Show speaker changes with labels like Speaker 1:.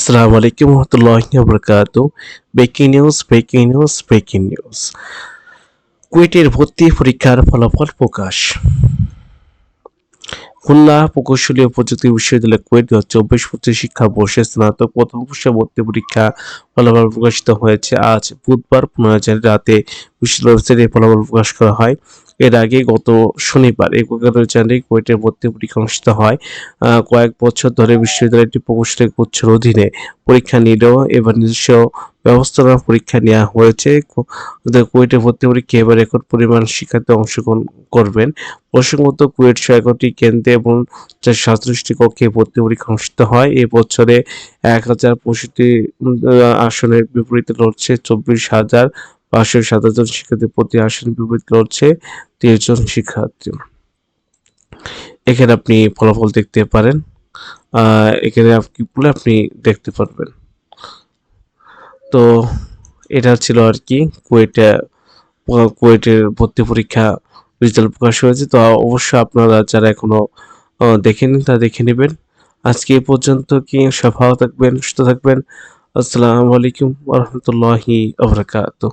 Speaker 1: আসসালামু আলাইকুম রহমতুল্লাহি বরকাত breaking news breaking news breaking news কুয়েটের ভর্তি পরীক্ষার ফলাফল প্রকাশ। খুলনা প্রকৌশলী ও প্রযুক্তি বিশ্ববিদ্যালয় কুয়েট দু হাজার চব্বিশ পঁচিশ শিক্ষাবর্ষে স্নাতক প্রথম বর্ষে ভর্তি পরীক্ষা ফলাফল প্রকাশিত হয়েছে। আজ বুধবার, পনেরো জানুয়ারি রাতে বিশ্ববিদ্যালয় ওয়েবসাইটে ফলাফল প্রকাশ করা হয়। এর আগে গত শনিবার এগারো জানুয়ারি কুয়েটের ভর্তি পরীক্ষা অনুষ্ঠিত হয় কয়েক বছর ধরে বিশ্ববিদ্যালয়টি প্রকৌশলী গুচ্ছের অধীনে পরীক্ষা নিলেও এবার নিজস্ব ব্যবস্থাপনা পরীক্ষা নেওয়া হয়েছে। কুয়েটে ভর্তি পরীক্ষা এবার রেকর্ড পরিমাণ শিক্ষার্থী অংশগ্রহণ করবেন। প্রসঙ্গত কুয়েট এগারোটি কেন্দ্রে এবং সাতত্রিশটি কক্ষে ভর্তি পরীক্ষা অনুষ্ঠিত হয়। এই বছরে এক হাজার পঁয়ষট্টি আসনের বিপরীতে লড়ছে চব্বিশ হাজার পাঁচশো সাতাশ জন শিক্ষার্থী। প্রতি আসনের বিপরীতে লড়ছে তিরিশ জন শিক্ষার্থী। এখানে আপনি ফলাফল দেখতে পারেন। এখানে আপনি আপনি দেখতে পারবেন। তো এটা ছিল আর কি কুয়েটে কুয়েটের ভর্তি পরীক্ষা রেজাল্ট প্রকাশ হয়েছে। তো অবশ্যই আপনারা যারা এখনও আহ, দেখেনি তা দেখে নেবেন। আজকে এই পর্যন্ত কি ভালো থাকবেন সুস্থ থাকবেন। আসসালামু আলাইকুম রহমতুল্লাহি আবরাকাতুহ